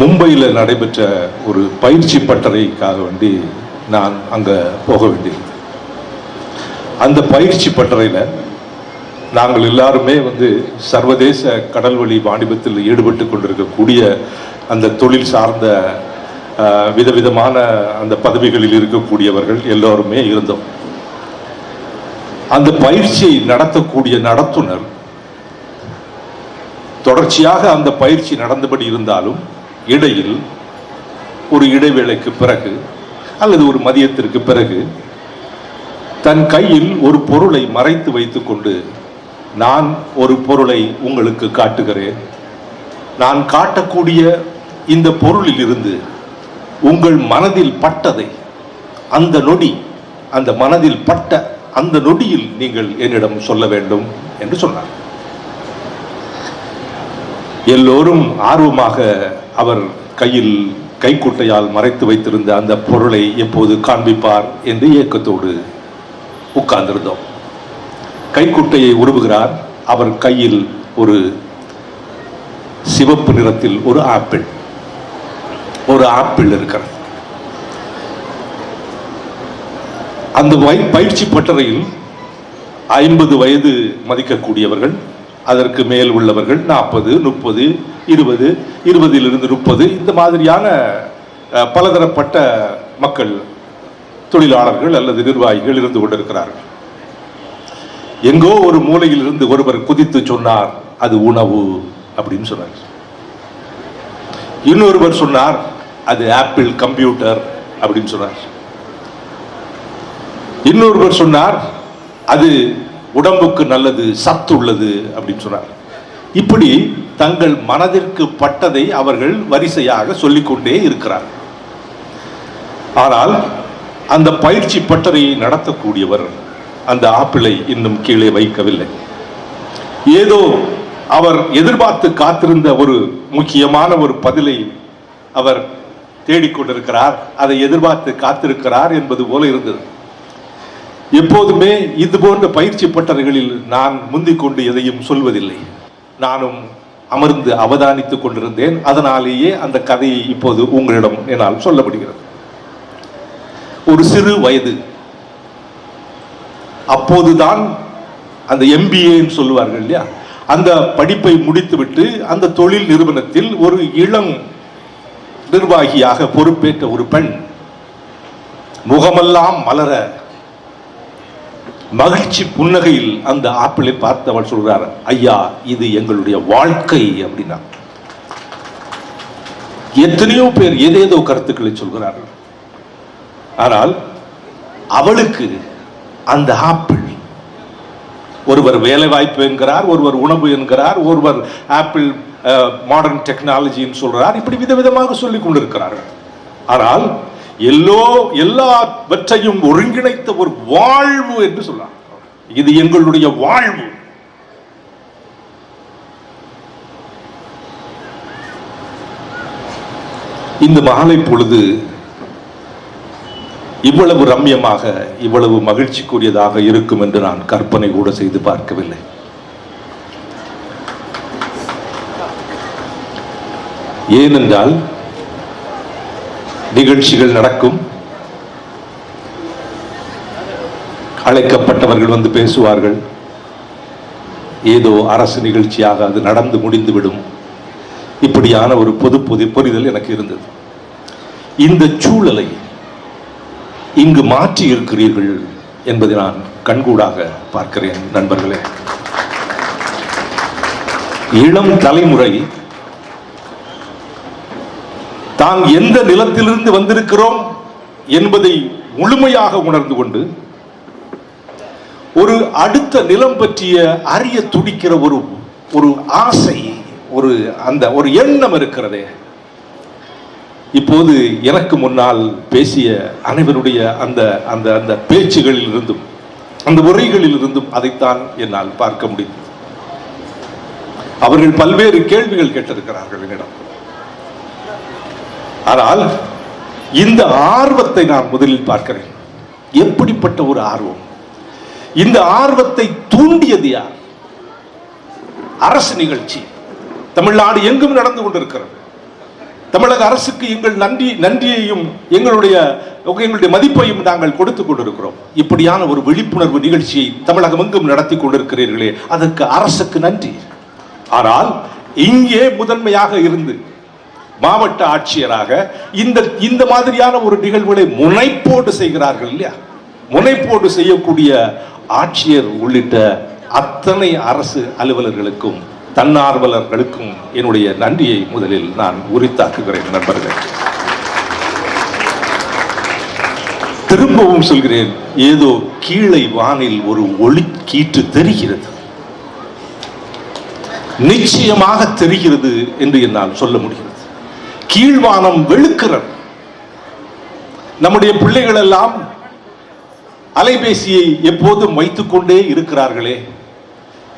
மும்பையில் நடைபெற்ற ஒரு பயிற்சி பட்டறைக்காக வேண்டி நான் அங்கே போக வேண்டியிருந்தது. அந்த பயிற்சி பட்டறையில் நாங்கள் எல்லாருமே வந்து சர்வதேச கடல்வழி வாணிபத்தில் ஈடுபட்டு கொண்டிருக்கக்கூடிய அந்த தொழில் சார்ந்த விதவிதமான அந்த பதவிகளில் இருக்கக்கூடியவர்கள் எல்லோருமே இருந்தோம். அந்த பயிற்சியை நடத்தக்கூடிய நடத்துனர் தொடர்ச்சியாக அந்த பயிற்சி நடந்தபடி இருந்தாலும் இடையில் ஒரு இடைவேளைக்கு பிறகு அல்லது ஒரு மதியத்திற்கு பிறகு தன் கையில் ஒரு பொருளை மறைத்து வைத்துக்கொண்டு நான் ஒரு பொருளை உங்களுக்கு காட்டுகிறேன். நான் காட்டக்கூடிய இந்த பொருளில் இருந்து உங்கள் மனதில் பட்டதை அந்த நொடி அந்த மனதில் பட்ட அந்த நொடியில் நீங்கள் என்னிடம் சொல்ல வேண்டும் என்று சொன்னார். எல்லோரும் ஆர்வமாக அவர் கையில் கைக்குட்டையால் மறைத்து வைத்திருந்த அந்த பொருளை எப்போது காண்பிப்பார் என்று ஏக்கத்தோடு உட்கார்ந்திருந்தோம். கைக்குட்டையை உருவுகிறார். அவர் கையில் ஒரு சிவப்பு நிறத்தில் ஒரு ஆப்பிள். ஒரு ஆப்பிள் இருக்கிறது. அந்த வய- பயிற்சி பட்டறையில் ஐம்பது வயது மதிக்கக்கூடியவர்கள் அதற்கு மேல் உள்ளவர்கள் நாற்பது முப்பது இருபது இருபதிலிருந்து முப்பது இந்த மாதிரியான பலதரப்பட்ட மக்கள் தொழிலாளர்கள் அல்லது நிர்வாகிகள் இருந்து கொண்டிருக்கிறார்கள். எங்கோ ஒரு மூலையில் இருந்து ஒருவர் குதித்து சொன்னார் அது உணவு அப்படின்னு சொன்னார். இன்னொருவர் சொன்னார் அது ஆப்பிள் கம்ப்யூட்டர் அப்படின்னு சொன்னார். இன்னொருவர் சொன்னார் அது உடம்புக்கு நல்லது சத்து உள்ளது அப்படின்னு சொன்னார். இப்படி தங்கள் மனதிற்கு பட்டதை அவர்கள் வரிசையாக சொல்லிக்கொண்டே இருக்கிறார். ஆனால் அந்த பயிற்சி பட்டறையை நடத்தக்கூடியவர் அந்த ஆப்பிளை இன்னும் கீழே வைக்கவில்லை. ஏதோ அவர் எதிர்பார்த்து காத்திருந்த ஒரு முக்கியமான ஒரு பதிலை அவர் தேடிக்கொண்டிருக்கிறார். அதை எதிர்பார்த்து காத்திருக்கிறார் என்பது போல இருந்தது. எப்போதுமே இது போன்ற பயிற்சி பட்டறைகளில் நான் முந்திக் கொண்டு எதையும் சொல்வதில்லை. நானும் அமர்ந்து அவதானித்துக் கொண்டிருந்தேன். அதனாலேயே அந்த கதையை இப்போது உங்களிடம் என்னால் சொல்லப்படுகிறது. ஒரு சிறு வயது. அப்போதுதான் அந்த எம்பிஏன்னு சொல்லுவார்கள் இல்லையா? அந்த படிப்பை முடித்துவிட்டு அந்த தொழில் நிறுவனத்தில் ஒரு இளம் நிர்வாகியாக பொறுப்பேற்ற ஒரு பெண். முகமெல்லாம் மலர மகிழ்ச்சி புன்னகையில் அந்த ஆப்பிளை பார்த்து அவள் சொல்கிறார் ஐயா இது எங்களுடைய வாழ்க்கை அப்படின்னா. எத்தனையோ பேர் ஏதேதோ கருத்துக்களை சொல்கிறார்கள். ஆனால் அவளுக்கு அந்த ஆப்பிள் ஒருவர் வேலை வாய்ப்பு என்கிறார் ஒருவர் உணவு என்கிறார் ஒருவர் ஆப்பிள் மாடர்ன் டெக்னாலஜின்னு சொல்றார் இப்படி விதவிதமாக சொல்லிக் கொண்டிருக்கிறார்கள். ஆனால் எல்லோ எல்லாவற்றையும் ஒருங்கிணைத்த ஒரு வாழ்வு என்று சொல்லலாம் இது எங்களுடைய வாழ்வு. இந்த மாலை பொழுது இவ்வளவு ரம்யமாக இவ்வளவு மகிழ்ச்சிக்குரியதாக இருக்கும் என்று நான் கற்பனை கூட செய்து பார்க்கவில்லை. ஏனென்றால் நிகழ்ச்சிகள் நடக்கும். அழைக்கப்பட்டவர்கள் வந்து பேசுவார்கள். ஏதோ அரசு நிகழ்ச்சியாக அது நடந்து முடிந்துவிடும். இப்படியான ஒரு பொது பொது புரிதல் எனக்கு இருந்தது. இந்த சூழலை இங்கு மாற்றி இருக்கிறீர்கள் என்பதை நான் கண்கூடாக பார்க்கிறேன் நண்பர்களே. இளம் தலைமுறை தான் எந்த நிலத்திலிருந்து வந்திருக்கிறோம் என்பதை முழுமையாக உணர்ந்து கொண்டு ஒரு அடுத்த நிலம் பற்றிய அறிய துடிக்கிற ஒரு ஒரு ஆசை ஒரு அந்த ஒரு எண்ணம் இருக்கிறதே. இப்போது எனக்கு முன்னால் பேசிய அனைவருடைய அந்த அந்த அந்த பேச்சுகளில் இருந்தும் அந்த உரைகளில் இருந்தும் அதைத்தான் என்னால் பார்க்க முடிந்தது. அவர்கள் பல்வேறு கேள்விகள் கேட்டிருக்கிறார்கள் என்னிடம். ஆனால் இந்த ஆர்வத்தை நான் முதலில் பார்க்கிறேன். எப்படிப்பட்ட ஒரு ஆர்வம்? இந்த ஆர்வத்தை தூண்டியது யார்? அரசு நிகழ்ச்சி. தமிழ்நாடு எங்கும் நடந்து கொண்டிருக்கிறது. தமிழக அரசுக்கு எங்கள் நன்றி நன்றியையும் எங்களுடைய எங்களுடைய மதிப்பையும் நாங்கள் கொடுத்து கொண்டிருக்கிறோம். இப்படியான ஒரு விழிப்புணர்வு நிகழ்ச்சியை தமிழகம் எங்கும் நடத்தி கொண்டிருக்கிறீர்களே அதற்கு அரசுக்கு நன்றி. ஆனால் இங்கே முதன்மையாக இருந்து மாவட்ட ஆட்சியராக இந்த இந்த மாதிரியான ஒரு நிகழ்வுகளை முனைப்போடு செய்கிறார்கள் இல்லையா? முனைப்போடு செய்யக்கூடிய ஆட்சியர் உள்ளிட்ட அத்தனை அரசு அலுவலர்களுக்கும் தன்னார்வலர்களுக்கும் என்னுடைய நன்றியை முதலில் நான் உரித்தாக்குகிறேன் நண்பர்கள். திரும்பவும் சொல்கிறேன் ஏதோ கீழே வானில் ஒரு ஒளி கீற்று தெரிகிறது. நிச்சயமாக தெரிகிறது என்று என்னால் சொல்ல முடியும். கீழ்வானம் வெளுக்கிறது. நம்முடைய பிள்ளைகள் எல்லாம் அலைபேசியை எப்போதும் வைத்துக் கொண்டே இருக்கிறார்களே.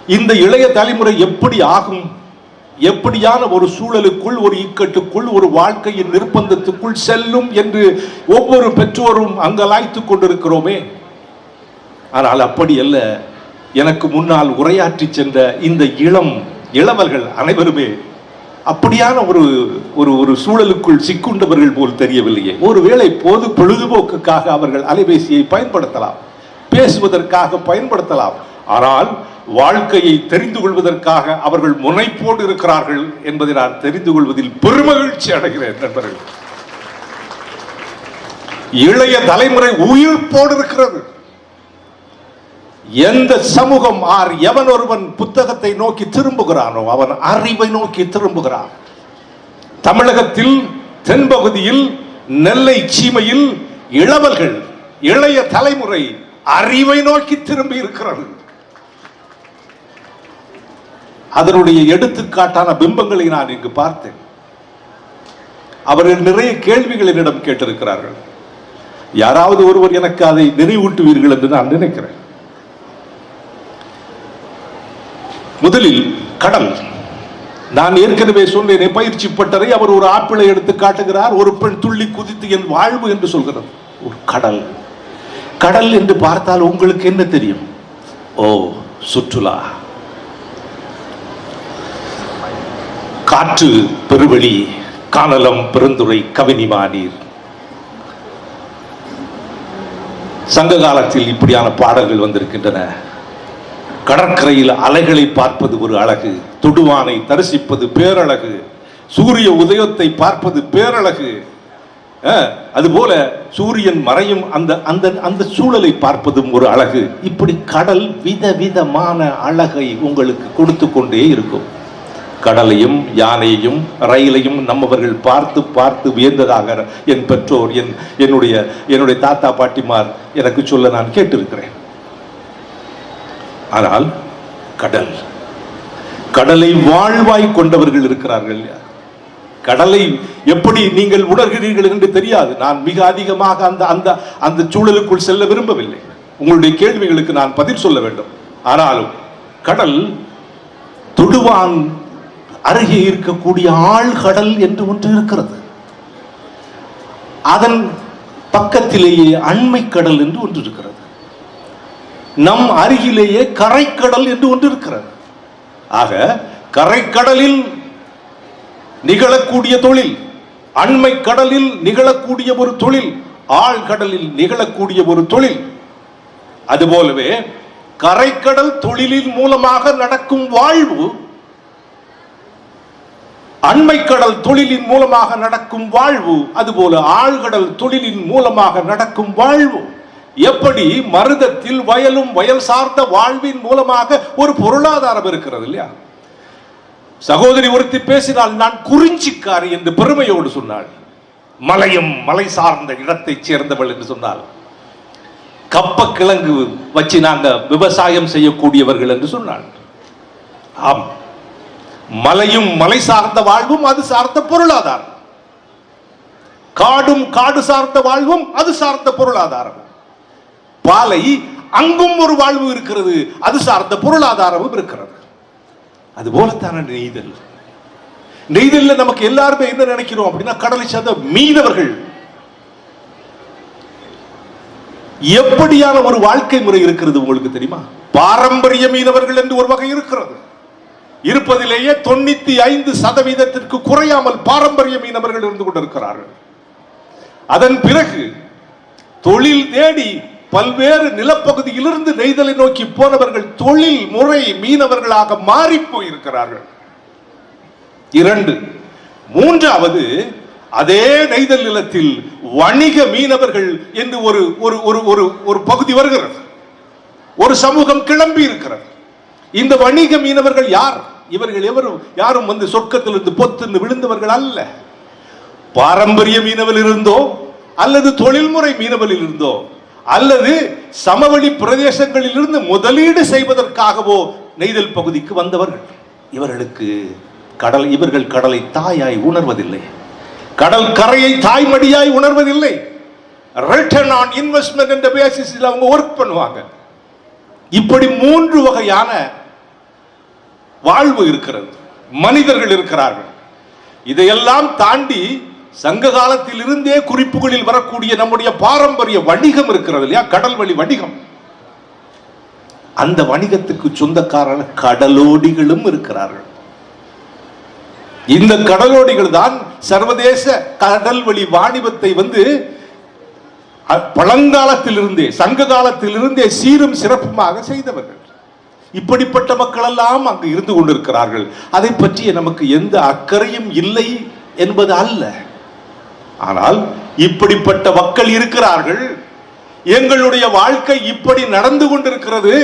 இந்த இளைய தலைமுறை எப்படி ஆகும்? எப்படியான ஒரு சூழலுக்குள் ஒரு இக்கட்டுக்குள் ஒரு வாழ்க்கையின் நிர்பந்தத்துக்குள் செல்லும் என்று ஒவ்வொரு பெற்றோரும் அங்கலாய்த்துக் கொண்டிருக்கிறோமே. ஆனால் அப்படி அல்ல. எனக்கு முன்னால் உரையாற்றி சென்ற இந்த இளம் இளவர்கள் அனைவருமே அப்படியான ஒரு ஒரு ஒரு சூழலுக்குள் சிக்குண்டவர்கள் போல் தெரியவில்லையே. ஒருவேளை போது பொழுதுபோக்குக்காக அவர்கள் அலைபேசியை பயன்படுத்தலாம் பேசுவதற்காக பயன்படுத்தலாம் ஆனால் வாழ்க்கையை தெரிந்து கொள்வதற்காக அவர்கள் முனைப்போடு இருக்கிறார்கள் என்பதை நான் தெரிந்து கொள்வதில் பெருமகிழ்ச்சி அடைகிறேன் நண்பர்கள். இளைய தலைமுறை உயிர்ப்போடு இருக்கிறது. எந்த சமூகம் ஆர் எவன் ஒருவன் புத்தகத்தை நோக்கி திரும்புகிறானோ அவன் அறிவை நோக்கி திரும்புகிறான். தமிழகத்தில் தென்பகுதியில் நெல்லை சீமையில் இளவல்கள் இளைய தலைமுறை அறிவை நோக்கி திரும்பி இருக்கிறது. அதனுடைய எடுத்துக்காட்டான பிம்பங்களை நான் இங்கு பார்த்தேன். அவர்கள் நிறைய கேள்விகள் என்னிடம் கேட்டிருக்கிறார்கள். யாராவது ஒருவர் எனக்கு அதை நினைவூட்டுவீர்கள் என்று நான் நினைக்கிறேன். முதலில் கடல். நான் ஏற்கனவே சொன்னேன் பயிற்சி பட்டறை அவர் ஒரு ஆப்பிளை எடுத்து காட்டுகிறார் ஒரு பெண் துள்ளி குதித்து என் வாழ்வு என்று சொல்கிறார் ஒரு கடல். கடல் என்று பார்த்தால் உங்களுக்கு என்ன தெரியும்? ஓ சுற்றுலா. காற்று பெருவெளி கானலம் கவினிமா நீர் சங்க காலத்தில் இப்படியான பாடல்கள் வந்திருக்கின்றன. கடற்கரையில் அலைகளை பார்ப்பது ஒரு அழகு தொடுவானை தரிசிப்பது பேரழகு சூரிய உதயத்தை பார்ப்பது பேரழகு. அதுபோல சூரியன் மறையும் அந்த அந்த அந்த சூழலை பார்ப்பதும் ஒரு அழகு. இப்படி கடல் விதவிதமான அழகை உங்களுக்கு கொடுத்து கொண்டே இருக்கும். கடலையும் யானையையும் ரயிலையும் நம்மவர்கள் பார்த்து பார்த்து வியந்ததாக என் பெற்றோர் என் என்னுடைய என்னுடைய தாத்தா பாட்டிமார் எனக்கு சொல்ல நான் கேட்டிருக்கிறேன். ஆனால் கடல். கடலை வாழ்வாய் கொண்டவர்கள் இருக்கிறார்கள் கடலை எப்படி நீங்கள் உணர்கிறீர்கள் என்று தெரியாது. நான் மிக அதிகமாக அந்த அந்த அந்த சூழலுக்குள் செல்ல விரும்பவில்லை. உங்களுடைய கேள்விகளுக்கு நான் பதில் சொல்ல வேண்டும். ஆனாலும் கடல் தொடுவான் அருகே இருக்கக்கூடிய ஆழ்கடல் என்று ஒன்று இருக்கிறது. அதன் பக்கத்திலேயே அண்மை கடல் என்று ஒன்று இருக்கிறது. நம் அருகிலேயே கரைக்கடல் என்று ஒன்று இருக்கிறது. ஆக கரைக்கடலில் நிகழக்கூடிய தொழில் அண்மை கடலில் நிகழக்கூடிய ஒரு தொழில் ஆழ்கடலில் நிகழக்கூடிய ஒரு தொழில். அதுபோலவே கரைக்கடல் தொழிலின் மூலமாக நடக்கும் வாழ்வு அண்மைக்கடல் தொழிலின் மூலமாக நடக்கும் வாழ்வு அதுபோல ஆழ்கடல் தொழிலின் மூலமாக நடக்கும் வாழ்வு. எப்படி மருதத்தில் வயலும் வயல் சார்ந்த வாழ்வின் மூலமாக ஒரு பொருளாதாரம் இருக்கிறது இல்லையா? சகோதரி ஒருத்தி பேசினால் நான் குறிஞ்சிக்காரி என்று பெருமையோடு சொன்னாள். மலையும் மலை சார்ந்த இடத்தைச் சேர்ந்தவள் என்று சொன்னாள். கப்ப கிழங்கு வச்சு நாங்கள் விவசாயம் செய்யக்கூடியவர்கள் என்று சொன்னாள். ஆம். மலையும் மலை சார்ந்த வாழ்வும் அது சார்ந்த பொருளாதாரம். காடும் காடு சார்ந்த வாழ்வும் அது சார்ந்த பொருளாதாரம். பாலை அங்கும் ஒரு வாழ்வு இருக்கிறது. அது சார்ந்த பொருளாதாரமும் இருக்கிறது. அது போலத்தான நெய்தல். நெய்தல்ல நமக்கு எல்லாருமே என்ன நினைக்கிறோம் அப்படின்னா கடலை சார்ந்த மீனவர்கள். எப்படியான ஒரு வாழ்க்கை முறை இருக்கிறது உங்களுக்கு தெரியுமா? பாரம்பரிய மீனவர்கள் என்று ஒரு வகை இருக்கிறது. இருப்பதிலேயே தொண்ணூத்தி ஐந்து சதவீதத்திற்கு குறையாமல் பாரம்பரிய மீனவர்கள் இருந்து கொண்டிருக்கிறார்கள். அதன் பிறகு தொழில் தேடி பல்வேறு நிலப்பகுதியிலிருந்து நெய்தலை நோக்கி போனவர்கள் தொழில் முறை மீனவர்களாக மாறி போயிருக்கிறார்கள். இரண்டு. மூன்றாவது அதே நெய்தல் நிலத்தில் வணிக மீனவர்கள் என்று ஒரு ஒரு ஒரு ஒரு ஒரு பகுதி வருகிறது. ஒரு சமூகம் கிளம்பி இருக்கிறது. இந்த வணிக மீனவர்கள் யார்? இவர்கள் எவரும் யாரும் வந்து சொர்க்கத்திலிருந்து பொத்து விழுந்தவர்கள் அல்ல. பாரம்பரிய மீனவில் இருந்தோ அல்லது தொழில்முறை மீனவலில் இருந்தோ அல்லது சமவெளி பிரதேசங்களிலிருந்து முதலீடு செய்வதற்காகவோ நெய்தல் பகுதிக்கு வந்தவர்கள். இவர்களுக்கு கடல் இவர்கள் கடலை தாயாய் உணர்வதில்லை. கடல் கரையை தாய்மடியாய் உணர்வதில்லை. ரிட்டர்ன் ஆன் இன்வெஸ்ட்மெண்ட் என்ற பேசிஸில் அவங்க ஒர்க் பண்ணுவாங்க. இப்படி மூன்று வகையான வாழ்வு இருக்கிறது. மனிதர்கள் இருக்கிறார்கள். இதையெல்லாம் தாண்டி சங்க காலத்தில் இருந்தே குறிப்புகளில் வரக்கூடிய நம்முடைய பாரம்பரிய வணிகம் இருக்கிறது இல்லையா? கடல் வழி வணிகம். அந்த வணிகத்துக்கு சொந்தக்காரன கடலோடிகளும் இருக்கிறார்கள். இந்த கடலோடிகள் தான் சர்வதேச கடல் வழி வாணிபத்தை வந்து பழங்காலத்திலிருந்தே சங்க காலத்திலிருந்தே சீரும் சிறப்புமாக செய்தவர்கள். இப்படிப்பட்ட மக்கள் எல்லாம் அங்கு இருந்து கொண்டிருக்கிறார்கள். அதை பற்றிய நமக்கு எந்த அக்கறையும் இல்லை என்பது அல்ல. ஆனால் இப்படிப்பட்ட மக்கள் இருக்கிறார்கள். எங்களுடைய வாழ்க்கை இப்படி நடந்து கொண்டிருக்கிறது.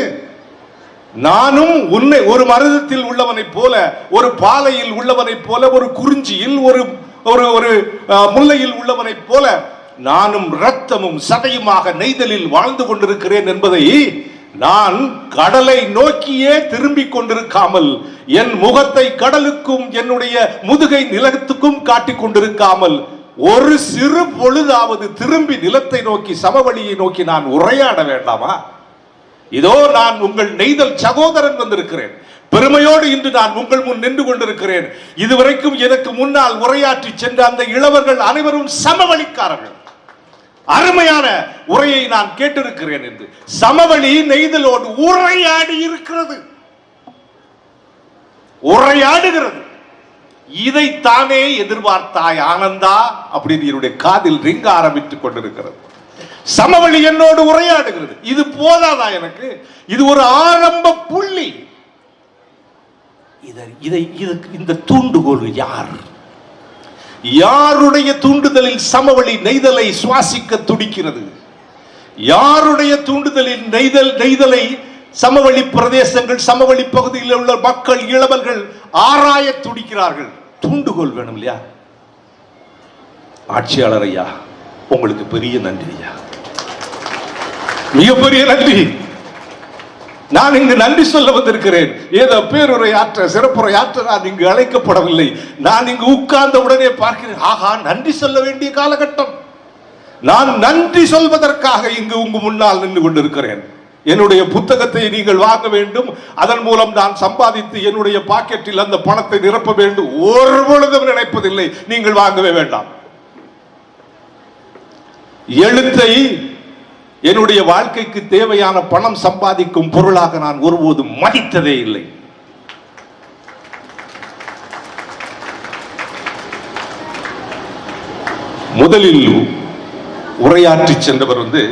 நானும் உன்னை ஒரு மருதத்தில் உள்ளவனைப் போல ஒரு பாலையில் உள்ளவனைப் போல ஒரு குறிஞ்சியில் ஒரு ஒரு ஒரு முல்லையில் உள்ளவனைப் போல நானும் ரத்தமும் சதையுமாக நெய்தலில் வாழ்ந்து கொண்டிருக்கிறேன் என்பதை நான் கடலை நோக்கியே திரும்பிக் கொண்டிருக்காமல் என் முகத்தை கடலுக்கும் என்னுடைய முதுகை நிலத்துக்கும் காட்டிக் கொண்டிருக்காமல் ஒரு சிறு பொழுதாவது திரும்பி நிலத்தை நோக்கி சமவெளியை நோக்கி நான் உரையாட வேண்டாமா? இதோ நான் உங்கள் நெய்தல் சகோதரன் வந்திருக்கிறேன். பெருமையோடு இன்று நான் உங்கள் முன் நின்று கொண்டிருக்கிறேன். இதுவரைக்கும் எனக்கு முன்னால் உரையாற்றி சென்ற அந்த இளவர்கள் அனைவரும் சமவெளிக்காரர்கள். அருமையான உரையை நான் கேட்டிருக்கிறேன் என்று. சமவழி நெய்தலோடு உரையாடி இருக்கிறது. உரையாடுகிறது. இதைத்தானே எதிர்பார்த்தாய் ஆனந்தா அப்படின்னு என்னுடைய காதில் ரிங்க ஆரம்பித்துக் கொண்டிருக்கிறது. சமவெளி என்னோடு உரையாடுகிறது. இது போதாதா எனக்கு? இது ஒரு ஆரம்ப புள்ளி. இதை இதை இதுக்கு இந்த தூண்டுகோல் யார்? யாருடைய தூண்டுதலில் சமவெளி நெய்தலை சுவாசிக்க துடிக்கிறது? யாருடைய தூண்டுதலில் நெய்தல் நெய்தலை சமவெளி பிரதேசங்கள் சமவெளி பகுதியில் உள்ள மக்கள் இளவல்கள் ஆராய துடிக்கிறார்கள்? தூண்டுகோல் வேணும் இல்லையா ஆட்சியாளர் ஐயா உங்களுக்கு பெரிய நன்றி ஐயா. மிகப்பெரிய நன்றி. நான் இங்கு நன்றி சொல்ல வந்திருக்கிறேன். ஏதோ பேருரை ஆற்ற சிறப்புரை ஆற்ற நான் இங்கு அழைக்கப்படவில்லை. நான் இங்கு உட்கார்ந்த உடனே பார்க்கிறேன் ஆகா நன்றி சொல்ல வேண்டிய காலகட்டம். நான் நன்றி சொல்வதற்காக இங்கு உங்க முன்னால் நின்று கொண்டிருக்கிறேன். என்னுடைய புத்தகத்தை நீங்கள் வாங்க வேண்டும். அதன் மூலம் நான் சம்பாதித்து என்னுடைய பாக்கெட்டில் அந்த பணத்தை நிரப்ப வேண்டும். ஒரு பொழுதும் நினைப்பதில்லை. நீங்கள் வாங்கவே வேண்டாம். எழுத்தை என்னுடைய வாழ்க்கைக்கு தேவையான பணம் சம்பாதிக்கும் பொருளாக நான் ஒருபோதும் மதித்ததே இல்லை. முதலில் உரையாற்றி சென்றவர் வந்து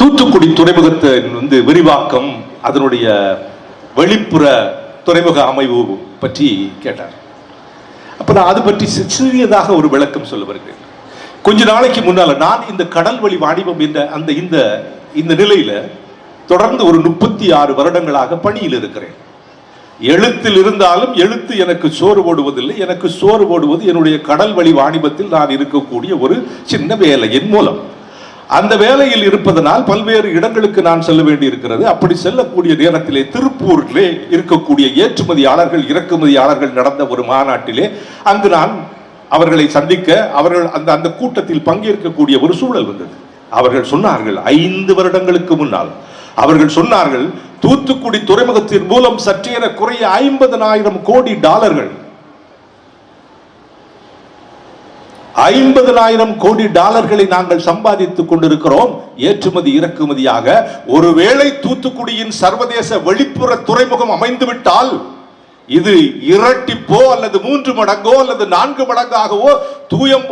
தூத்துக்குடி துறைமுகத்தின் வந்து விரிவாக்கம் அதனுடைய வெளிப்புற துறைமுக அமைவு பற்றி கேட்டார். அப்ப நான் அது பற்றி சிறியதாக ஒரு விளக்கம் சொல்ல வருகிறேன். கொஞ்ச நாளைக்கு முன்னால நான் இந்த கடல் வழி வாணிபம் என்ற அந்த இந்த இந்த நிலையில தொடர்ந்து ஒரு முப்பத்தி ஆறு வருடங்களாக பணியில் இருக்கிறேன். எழுத்தில் இருந்தாலும் எழுத்து எனக்கு சோறு போடுவதில்லை எனக்கு சோறு போடுவது என்னுடைய கடல் வழி வாணிபத்தில் நான் இருக்கக்கூடிய ஒரு சின்ன வேலையின் மூலம். அந்த வேலையில் இருப்பதனால் பல்வேறு இடங்களுக்கு நான் செல்ல வேண்டி இருக்கிறது அப்படி செல்லக்கூடிய நேரத்திலே திருப்பூரிலே இருக்கக்கூடிய ஏற்றுமதியாளர்கள் இறக்குமதியாளர்கள் நடந்த ஒரு மாநாட்டிலே அங்கு நான் அவர்களை சந்திக்க அவர்கள் அந்த அந்த கூட்டத்தில் பங்கேற்கக்கூடிய ஒரு சூழல் வந்தது. அவர்கள் சொன்னார்கள் ஐந்து வருடங்களுக்கு முன்னால். அவர்கள் சொன்னார்கள் தூத்துக்குடி துறைமுகத்தின் மூலம் சற்றேற குறைய ஐம்பதனாயிரம் கோடி டாலர்கள் ஐம்பதனாயிரம் கோடி டாலர்களை நாங்கள் சம்பாதித்துக் கொண்டிருக்கிறோம். ஏற்றுமதி இறக்குமதியாக ஒருவேளை தூத்துக்குடியின் சர்வதேச வெளிப்புற துறைமுகம் அமைந்துவிட்டால் இது இரட்டிப்போ அல்லது மூன்று மடங்கோ அல்லது நான்கு மடங்காகவோ தூயம்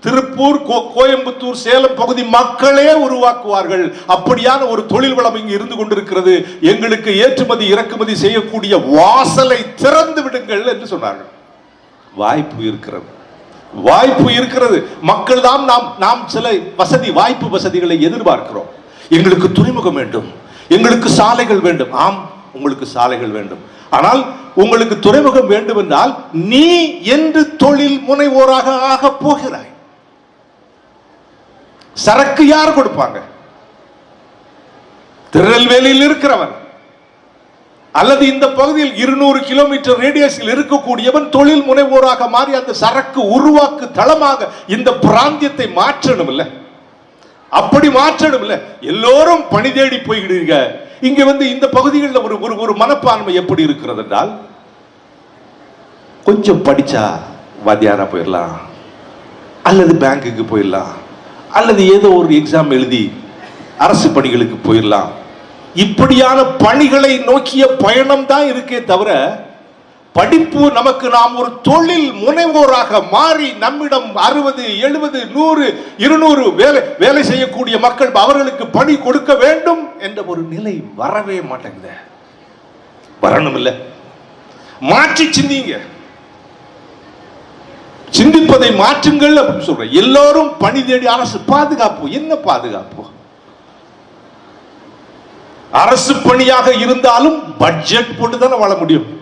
திருப்பூர் கோ- கோயம்புத்தூர் சேலம் பகுதி மக்களே உருவாக்குவார்கள். அப்படியான ஒரு தொழில் வளம் இங்கு இருந்து கொண்டிருக்கிறது. எங்களுக்கு ஏற்றுமதி இறக்குமதி செய்யக்கூடிய வாசலை திறந்து விடுங்கள் என்று சொன்னார்கள். வாய்ப்பு இருக்கிறது. வாய்ப்பு இருக்கிறது. மக்கள் தான் நாம் நாம் சில வசதி வாய்ப்பு வசதிகளை எதிர்பார்க்கிறோம். எங்களுக்கு துறைமுகம் வேண்டும். எங்களுக்கு சாலைகள் வேண்டும். ஆம் உங்களுக்கு சாலைகள் வேண்டும். ஆனால் உங்களுக்கு துறைமுகம் வேண்டும் என்றால் நீ என்று தொழில் முனைவோராக ஆக போகிறாய். சரக்கு யார் கொடுப்பாங்க? திருநெல்வேலியில் இருக்கிறவன். அல்லது இந்த பகுதியில் இருநூறு கிலோமீட்டர் ரேடியஸில் இருக்கக்கூடியவன் தொழில் முனைவோராக மாறி அந்த சரக்கு உருவாக்கு தளமாக இந்த பிராந்தியத்தை மாற்றணும் இல்ல அப்படி மாற்றணும் இல்ல எல்லோரும் பணி தேடி போய்கிடுங்க. இங்க வந்து இந்த பகுதிகளில் ஒரு ஒரு ஒரு மனப்பான்மை எப்படி இருக்கிறது என்றால் கொஞ்சம் படிச்சா வாத்தியாரா போயிடலாம் அல்லது பேங்குக்கு போயிடலாம் அல்லது ஏதோ ஒரு எக்ஸாம் எழுதி அரசு பணிகளுக்கு போயிடலாம் இப்படியான பணிகளை நோக்கிய பயணம் தான் இருக்கே தவிர படிப்பு நமக்கு நாம் ஒரு தொழில் முனைவோராக மாறி நம்மிடம் அறுபது எழுபது நூறு இருநூறு வேலை வேலை செய்யக்கூடிய மக்கள் அவர்களுக்கு பணி கொடுக்க வேண்டும் என்ற ஒரு நிலை வரவே மாட்டேங்குது. வரணும் இல்லை மாற்றி சிந்திங்க. சிந்திப்பதை மாற்றுங்கள் அப்படின்னு சொல்றேன். எல்லோரும் பணி தேடி அரசு பாதுகாப்பு. என்ன பாதுகாப்பு? அரசு பணியாக இருந்தாலும் பட்ஜெட் போட்டு தானே வாழ முடியும்.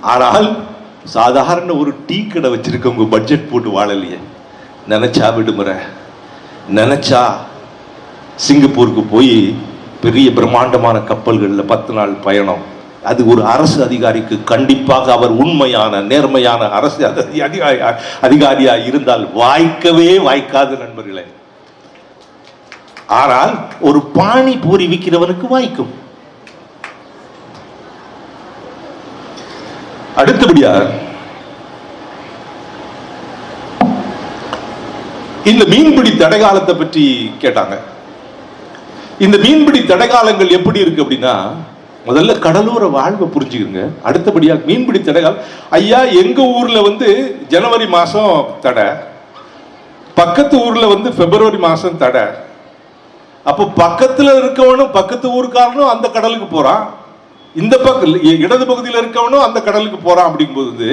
ஆனால் சாதாரண ஒரு டீ கடை வச்சிருக்கவங்க பட்ஜெட் போட்டு வாழலையே. நினைச்சா விடுமுறை. நினைச்சா சிங்கப்பூருக்கு போய் பெரிய பிரம்மாண்டமான கப்பல்களில் பத்து நாள் பயணம். அது ஒரு அரசு அதிகாரிக்கு கண்டிப்பாக அவர் உண்மையான நேர்மையான அரசு அதி- அதிகாரி அதிகாரியாக இருந்தால் வாய்க்கவே வாய்க்காது நண்பர்களே. ஆனால் ஒரு பானி பூரி விற்கிறவனுக்கு வாய்க்கும். அடுத்தபடியா இந்த மீன்பிடி தடைகாலத்தை பற்றி கேட்டாங்க. இந்த மீன்பிடி தடைகாலங்கள் எப்படி இருக்கு அப்படின்னா முதல்ல கடலோர வாழ்வை புரிஞ்சுக்கிறங்க அடுத்தபடியா மீன்பிடி தடைகாலம் ஐயா எங்க ஊர்ல வந்து ஜனவரி மாசம் தடை பக்கத்து ஊர்ல வந்து பிப்ரவரி மாசம் தடை அப்போ பக்கத்தில் இருக்கவனும் பக்கத்து ஊருக்காரனும் அந்த கடலுக்கு போறான். இந்த பக்கம் இடது பகுதியில் இருக்கவனும் அந்த கடலுக்கு போறான் அப்படிங்கும்போது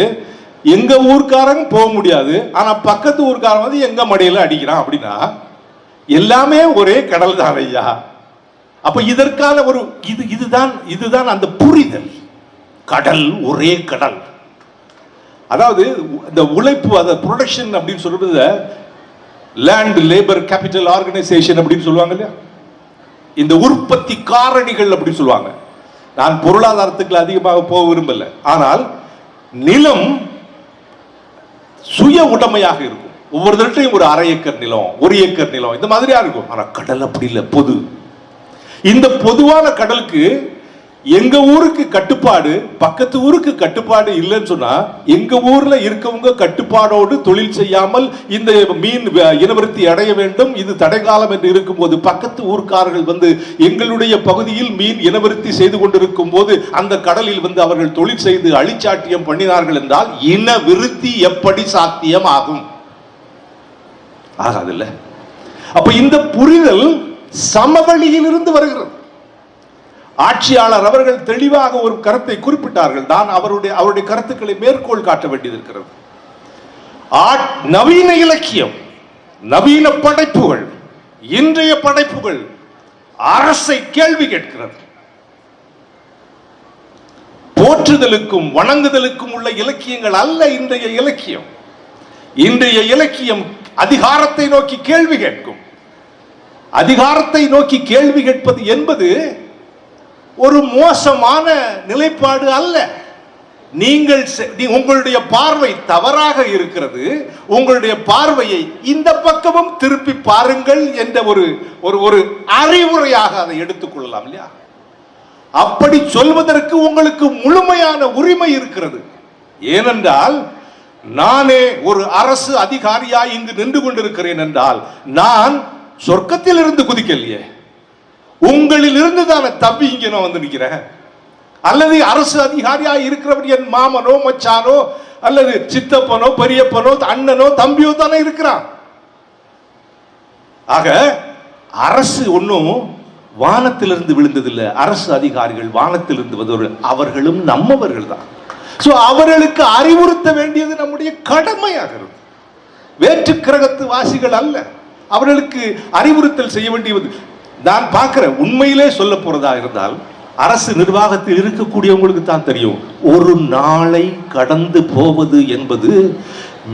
எங்க ஊர்க்காரங்க போக முடியாது. ஆனா பக்கத்து ஊர்க்காரன் வந்து எங்க மடையில் அடிக்கிறான் அப்படின்னா எல்லாமே ஒரே கடல் தான் ஐயா. அப்ப இதற்கான ஒரு இது இதுதான் இதுதான் அந்த புரிதல். கடல் ஒரே கடல். அதாவது இந்த உழைப்பு அதை ப்ரொடக்ஷன் அப்படின்னு சொல்றது லேண்ட் லேபர் கேபிட்டல் ஆர்கனைசேஷன் அப்படின்னு சொல்லுவாங்க இல்லையா? இந்த உற்பத்தி காரணிகள் அப்படின்னு சொல்லுவாங்க. நான் பொருளாதாரத்துக்கு அதிகமாக போக விரும்பல. ஆனால் நிலம் சுய உடைமையாக இருக்கும். ஒவ்வொருத்தர்கிட்டையும் ஒரு அரை ஏக்கர் நிலம் ஒரு ஏக்கர் நிலம் இந்த மாதிரியா இருக்கும். ஆனால் கடல் அப்படி இல்லை பொது. இந்த பொதுவான கடலுக்கு எங்க ஊருக்கு கட்டுப்பாடு பக்கத்து ஊருக்கு கட்டுப்பாடு இல்லைன்னு சொன்னா எங்க ஊர்ல இருக்கவங்க கட்டுப்பாடோடு தொழில் செய்யாமல் இந்த மீன் இனவருத்தி இனவிருத்தி அடைய வேண்டும் இது தடைக்காலம் என்று இருக்கும்போது பக்கத்து ஊர்க்காரர்கள் வந்து எங்களுடைய பகுதியில் மீன் இனவிருத்தி செய்து கொண்டிருக்கும் போது அந்த கடலில் வந்து அவர்கள் தொழில் செய்து அழிச்சாட்டியம் பண்ணினார்கள் என்றால் இனவிருத்தி எப்படி சாத்தியம் ஆகும் ஆகாதுல்ல அப்ப இந்த புரிதல் சமவெளியிலிருந்து வருகிறது. ஆட்சியாளர் அவர்கள் தெளிவாக ஒரு கருத்தை குறிப்பிட்டார்கள். தான் அவருடைய அவருடைய கருத்துக்களை மேற்கோள் காட்ட வேண்டியது இருக்கிறது நவீன இலக்கியம் நவீன படைப்புகள் இன்றைய படைப்புகள் அரசை கேள்வி கேட்கிறது. போற்றுதலுக்கும் வணங்குதலுக்கும் உள்ள இலக்கியங்கள் அல்ல இன்றைய இலக்கியம். இன்றைய இலக்கியம் அதிகாரத்தை நோக்கி கேள்வி கேட்கும். அதிகாரத்தை நோக்கி கேள்வி கேட்பது என்பது ஒரு மோசமான நிலைப்பாடு அல்ல. நீங்கள் செ- நீ- உங்களுடைய பார்வை தவறாக இருக்கிறது. உங்களுடைய பார்வையை இந்த பக்கமும் திருப்பி பாருங்கள் என்ற ஒரு ஒரு ஒரு அறிவுரையாக அதை எடுத்துக்கொள்ளலாம் இல்லையா? அப்படி சொல்வதற்கு உங்களுக்கு முழுமையான உரிமை இருக்கிறது. ஏனென்றால் நானே ஒரு அரசு அதிகாரியாய் இங்கு நின்று கொண்டிருக்கிறேன் என்றால் நான் சொர்க்கத்தில் இருந்து குதிக்கலையே. உங்களில் இருந்து தானே தப்பி இங்க நான் வந்து நிற்கிறேன். அல்லது அரசு அதிகாரியா இருக்கிறவன் என் மாமனோ மச்சானோ அல்லது சித்தப்பனோ பெரியப்பனோ அண்ணனோ தம்பியோ தானே இருக்கிறான். ஆக அரசு ஒன்றும் வானத்திலிருந்து விழுந்ததில்லை. அரசு அதிகாரிகள் வானத்திலிருந்து வந்தவர்கள் அவர்களும் நம்மவர்கள் தான். சோ அவர்களுக்கு அறிவுறுத்த வேண்டியது நம்முடைய கடமையாகிறது வேற்று கிரகத்து வாசிகள் அல்ல. அவர்களுக்கு அறிவுறுத்தல் செய்ய வேண்டியது நான் பார்க்குறேன். உண்மையிலே சொல்ல போகிறதா இருந்தால் அரசு நிர்வாகத்தில் இருக்கக்கூடியவங்களுக்கு தான் தெரியும். ஒரு நாளை கடந்து போவது என்பது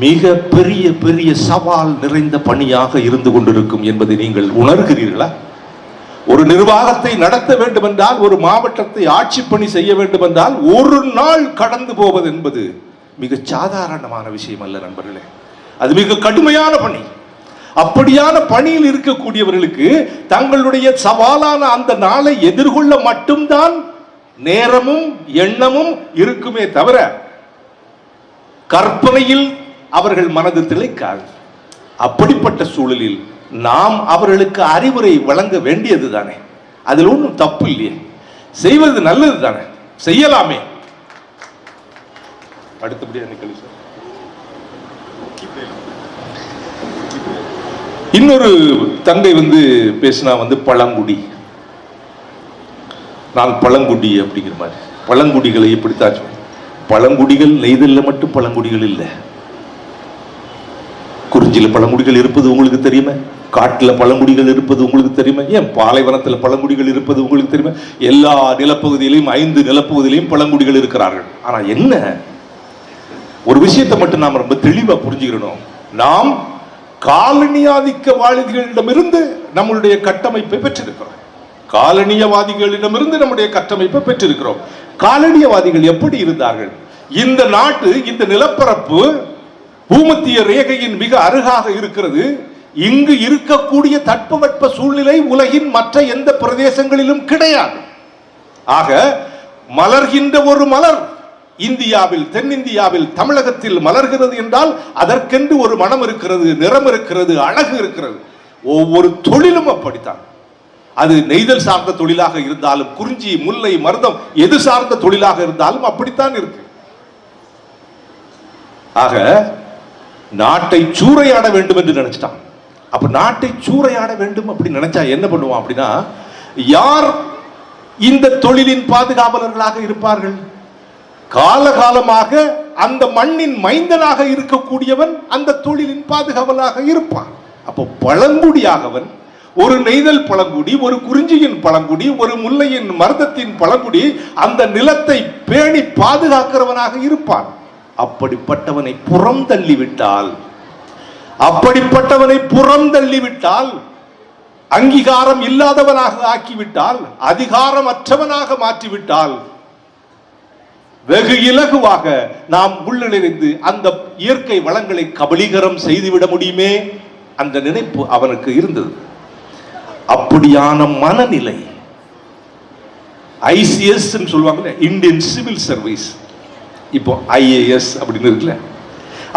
மிக பெரிய பெரிய சவால் நிறைந்த பணியாக இருந்து கொண்டிருக்கும் என்பதை நீங்கள் உணர்கிறீர்களா? ஒரு நிர்வாகத்தை நடத்த வேண்டும் என்றால் ஒரு மாவட்டத்தை ஆட்சி பணி செய்ய வேண்டும் என்றால் ஒரு நாள் கடந்து போவது என்பது மிக சாதாரணமான விஷயம் அல்ல நண்பர்களே. அது மிக கடுமையான பணி. அப்படியான பணியில் இருக்கக்கூடியவர்களுக்கு தங்களுடைய சவாலான அந்த நாளை எதிர்கொள்ள மட்டும்தான் நேரமும் எண்ணமும் இருக்குமே தவிர கற்பனையில் அவர்கள் மனது திளைக்காது. அப்படிப்பட்ட சூழலில் நாம் அவர்களுக்கு அறிவுரை வழங்க வேண்டியது தானே அதில் ஒன்றும் தப்பு இல்லையே. செய்வது நல்லது தானே செய்யலாமே அடுத்தபடி நிக்கலி சார்? இன்னொரு தங்கை வந்து பேசினா வந்து பழங்குடி. நான் பழங்குடி அப்படிங்கிற மாதிரி. பழங்குடிகளை எப்படித்தான் பழங்குடிகள் நெய்தலில் மட்டும் பழங்குடிகள் இல்லை. குறிஞ்சியில் பழங்குடிகள் இருப்பது உங்களுக்கு தெரியுமா? காட்டில் பழங்குடிகள் இருப்பது உங்களுக்கு தெரியுமா? ஏன் பாலைவனத்தில் பழங்குடிகள் இருப்பது உங்களுக்கு தெரியுமா? எல்லா நிலப்பகுதியிலையும் ஐந்து நிலப்பகுதியிலையும் பழங்குடிகள் இருக்கிறார்கள். ஆனால் என்ன? ஒரு விஷயத்தை மட்டும் நாம் ரொம்ப தெளிவாக புரிஞ்சுக்கிறணும் நாம் காலனியாதிக்க வாழிகளிடமிருந்து நம்மளுடைய கட்டமைப்பை பெற்றிருக்கிறோம். காலனியவாதிகளிடமிருந்து நம்முடைய கட்டமைப்பை பெற்றிருக்கிறோம். காலனியவாதிகள் எப்படி இருந்தார்கள்? இந்த நாட்டு இந்த நிலப்பரப்பு பூமத்திய ரேகையின் மிக அருகாக இருக்கிறது. இங்கு இருக்கக்கூடிய தட்பவெட்ப சூழ்நிலை உலகின் மற்ற எந்த பிரதேசங்களிலும் கிடையாது. ஆக மலர்கின்ற ஒரு மலர் இந்தியாவில் தென்னிந்தியாவில் தமிழகத்தில் மலர்கிறது என்றால் அதற்கென்று ஒரு மனம் இருக்கிறது நிறம் இருக்கிறது அழகு இருக்கிறது. ஒவ்வொரு தொழிலும் அப்படித்தான். அது நெய்தல் சார்ந்த தொழிலாக இருந்தாலும் குறிஞ்சி முல்லை மருதம் எது சார்ந்த தொழிலாக இருந்தாலும் அப்படித்தான் இருக்கு. ஆக நாட்டை சூறையாட வேண்டும் என்று நினைச்சிட்டான். அப்ப நாட்டை சூறையாட வேண்டும் அப்படி நினைச்சா என்ன பண்ணுவான் அப்படின்னா யார் இந்த தொழிலின் பாதுகாவலர்களாக இருப்பார்கள்? காலகாலமாக அந்த மண்ணின் மைந்தனாக இருக்கக்கூடியவன் அந்த தொழிலின் பாதுகாவலாக இருப்பான். அப்போ பழங்குடியாகவன் ஒரு நெய்தல் பழங்குடி ஒரு குறிஞ்சியின் பழங்குடி ஒரு முல்லையின் மருதத்தின் பழங்குடி அந்த நிலத்தை பேணி பாதுகாக்கிறவனாக இருப்பான். அப்படிப்பட்டவனை புறம் தள்ளிவிட்டால் அப்படிப்பட்டவனை புறம் தள்ளிவிட்டால் அங்கீகாரம் இல்லாதவனாக ஆக்கிவிட்டால் அதிகாரம் அற்றவனாக மாற்றிவிட்டால் வெகு இலகுவாக நாம் உள்ளிருந்து அந்த இயற்கை வளங்களை கபலீகரம் செய்துவிட முடியுமே? அந்த நினைப்பு அவனுக்கு இருந்தது. அப்படியான மனநிலை ஐசிஎஸ் சொல்லுவாங்கல்ல இந்தியன் சிவில் சர்வீஸ் இப்போ ஐஏஎஸ் அப்படின்னு இருக்குல்ல.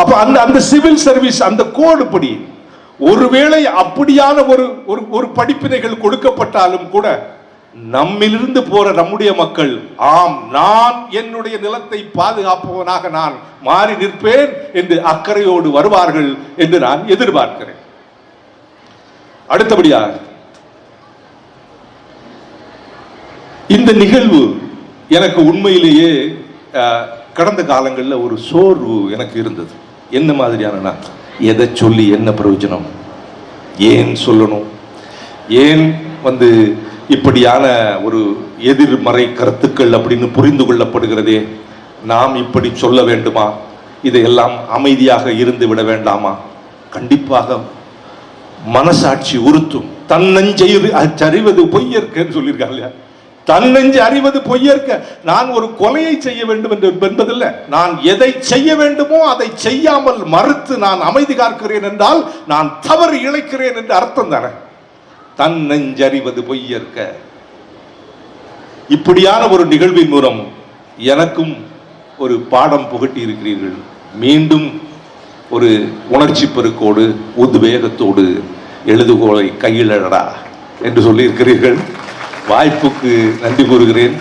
அப்ப அந்த அந்த சிவில் சர்வீஸ் அந்த கோடு படி ஒருவேளை அப்படியான ஒரு ஒரு ஒரு படிப்பினைகள் கொடுக்கப்பட்டாலும் கூட நம்மிலிருந்து போற நம்முடைய மக்கள் ஆம் நான் என்னுடைய நிலத்தை பாதுகாப்பவனாக நான் மாறி நிற்பேன் என்று அக்கறையோடு வருவார்கள் என்று நான் எதிர்பார்க்கிறேன். அடுத்தபடியாக இந்த நிகழ்வு எனக்கு உண்மையிலேயே கடந்த காலங்களில் ஒரு சோர்வு எனக்கு இருந்தது. என்ன மாதிரியான எதை சொல்லி என்ன பிரயோஜனம்? ஏன் சொல்லணும்? ஏன் வந்து இப்படியான ஒரு எதிர்மறை கருத்துக்கள் அப்படின்னு புரிந்து கொள்ளப்படுகிறதே நாம் இப்படி சொல்ல வேண்டுமா? இதையெல்லாம் அமைதியாக இருந்து விட வேண்டாமா? கண்டிப்பாக மனசாட்சி உறுத்தும். தன்னஞ்சை அறிவது பொய்யற்கன்னு சொல்லியிருக்காங்க இல்லையா? தன்னெஞ்சு அறிவது பொய்யற்க. நான் ஒரு கொலையை செய்ய வேண்டும் என்று என்பதில்லை. நான் எதை செய்ய வேண்டுமோ அதை செய்யாமல் மறுத்து நான் அமைதி காக்கிறேன் என்றால் நான் தவறு இழைக்கிறேன் என்று அர்த்தம் தானே? தன்னஞ்சறிவது பொய்யற்க. இப்படியான ஒரு நிகழ்வின் மூலம் எனக்கும் ஒரு பாடம் புகட்டி இருக்கிறீர்கள் மீண்டும் ஒரு உணர்ச்சி பெருக்கோடு உத்வேகத்தோடு எழுதுகோலை கையிலடா என்று சொல்லியிருக்கிறீர்கள். வாய்ப்புக்கு நன்றி கூறுகிறேன்.